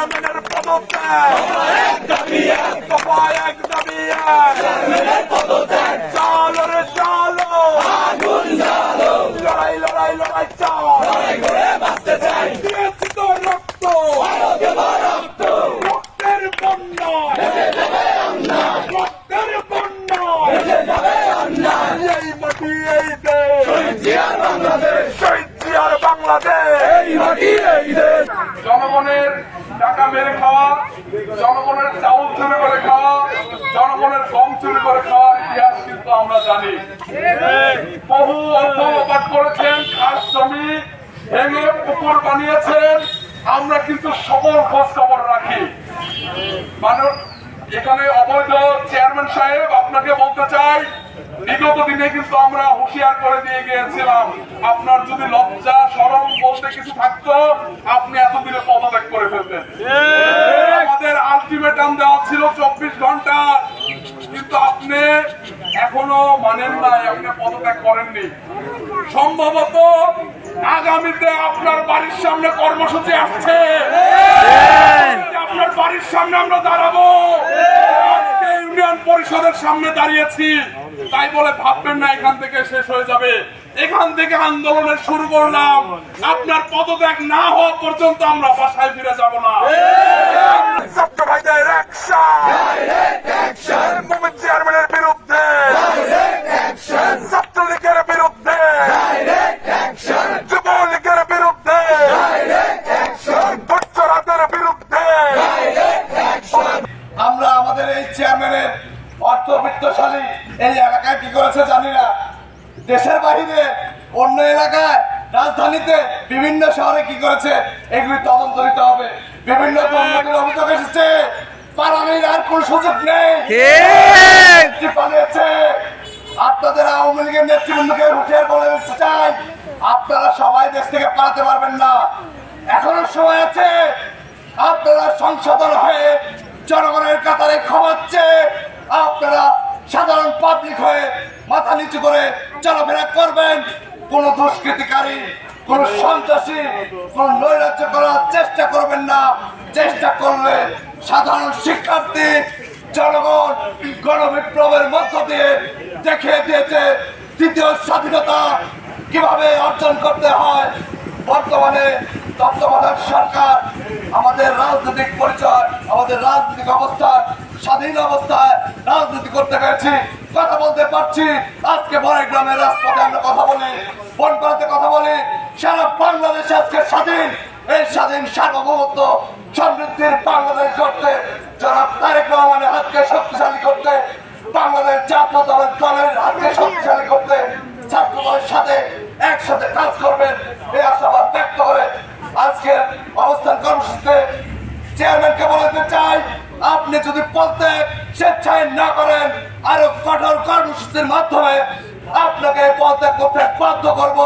চেয়ারম্যানের পদত্যাগ এক দাবি চলো রে চলো লড়াই লড়াই লড়াই চাই দিয়েছি তো রক্ত রক্তের বন্যায় রক্তের বন্যায় এই মাটি এই দেশ জিয়ার বাংলাদেশ জনগণের টাকা মেরে খাওয়া, জনগণের চাউল চুরি করে খাওয়া, জনগণের গম চুরি করে খাওয়া, ইতিহাস কিন্তু আমরা জানি। বহু অর্থ অবাদ করেছেন, খাস জমি ভেঙে পুকুর বানিয়েছেন, আমরা কিন্তু সকল খোঁজ খবর রাখি। মানুষ এখানে অবৈধ চেয়ারম্যান সাহেব, আপনাকে বলতে চাই বিগত দিনে কিন্তু আমরা হুঁশিয়ার করে দিয়ে গিয়েছিলাম আপনার যদি লজ্জা সরম বলতে কিছু থাকতো আপনি এতদিনে পদত্যাগ করে ফেলতেন। আমাদের আলটিমেটাম দেওয়া ছিল চব্বিশ ঘণ্টা। কিন্তু আপনি এখনও মানেন নাই আপনি পদত্যাগ করেননি। সম্ভবত আগামীতে আপনার বাড়ির সামনে কর্মসূচি আসছে। আপনার বাড়ির সামনে আমরা দাঁড়াবো। ইউনিয়ন পরিষদের সামনে দাঁড়িয়েছি। তাই বলে ভাববেন না, এখান থেকে শেষ হয়ে যাবে। এখান থেকে আন্দোলনের শুরু করলাম। আপনার পদত্যাগ না হওয়া পর্যন্ত আমরা বাসায় ফিরে যাব না। অর্থবিত্তশালী এই এলাকায় কি করেছে জানি না। দেশের বাহিরে অন্য এলাকায় রাজধানীতে বিভিন্ন শহরে কি করেছে এগুলি তদন্ত নিতে হবে। বিভিন্ন অভিযোগ এসেছে। পালানোর আর কোন সুযোগ নেই। পালিয়েছে। আপনাদের আওয়ামী লীগের নেতৃবৃন্দকে হুঁশিয়ার বলে দিতে চাই আপনারা সবাই দেশ থেকে পালাতে পারবেন না। এখনও সময় আছে। আপনারা সংশোধন হয়ে জনগণের কাতারে ক্ষমাচ্ছে আপনারা সাধারণ পাবলিক হয়ে মাথা নিচু করে চলাফেরা করবেন। কোন দুষ্কৃতিকারী, কোন সন্ত্রাসী, কোন নৈরাজ্য করার চেষ্টা করবেন না। চেষ্টা করলে সাধারণ শিক্ষার্থী, জনগণ গণবিপ্লবের মধ্য দিয়ে দেখিয়ে দিয়েছে দ্বিতীয় স্বাধীনতা কীভাবে অর্জন করতে হয়। বর্তমানে তত্ত্বাবধায়ক সরকার, আমাদের রাজনৈতিক পরিচয়, আমাদের রাজনৈতিক অবস্থান, স্বাধীন অবস্থায় রাজনীতি করতে পেরেছি কথা বলতে পারছি। আজকে বড় গ্রামের রাজপথে আমরা কথা বলি বনপাড়াতে কথা বলি। সারা বাংলাদেশ আজকে স্বাধীন। এই স্বাধীন সার্বভৌমত্ব সমৃদ্ধির বাংলাদেশ করতে যারা তারেক রহমানের হাতকে শক্তিশালী করতে বাংলাদেশ জাতীয় দলের দলের হাতকে শক্তিশালী করতে ছাত্রদলের সাথে একসাথে কাজ করবেন এই আশাবাদ ব্যক্ত করে আজকের অবস্থান কর্মসূচিতে চেয়ারম্যানকে বলতে চাই আপনি যদি পদত্যাগ স্বেচ্ছায় না করেন আরও কঠোর কর্মসূচির মাধ্যমে আপনাকে পদত্যাগ করতে বাধ্য করব।